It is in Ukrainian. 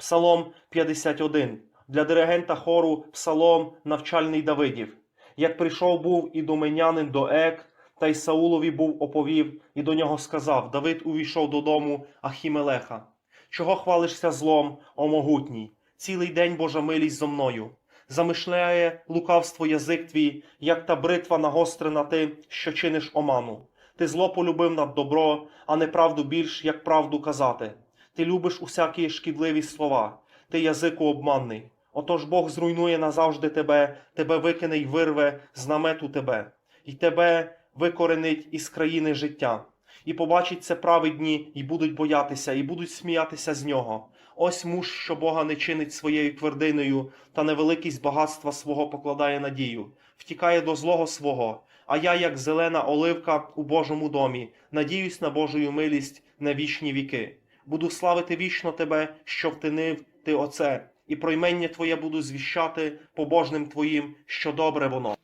Псалом 51. Для диригента хору Псалом навчальний Давидів. Як прийшов був ідоменянин до Ек, та й Саулові був оповів, і до нього сказав: Давид увійшов додому Ахімелеха. Чого хвалишся злом, о могутній? Цілий день Божа милість зо мною. Замишляє лукавство язик твій, як та бритва нагострена ти, що чиниш оману. Ти зло полюбив над добро, а неправду більш, як правду казати. Ти любиш усякі шкідливі слова, ти язику обманний. Отож Бог зруйнує назавжди тебе, тебе викине й вирве з намету тебе, і тебе викоренить із країни життя. І побачить це праведні, і будуть боятися, і будуть сміятися з нього. Ось муж, що Бога не чинить своєю твердиною, та невеликість багатства свого покладає надію, втікає до злого свого. А я, як зелена оливка у Божому домі, надіюсь на Божою милість на вічні віки. Буду славити вічно тебе, що втинив ти оце, і проймення Твоє буду звіщати побожним Твоїм, що добре воно.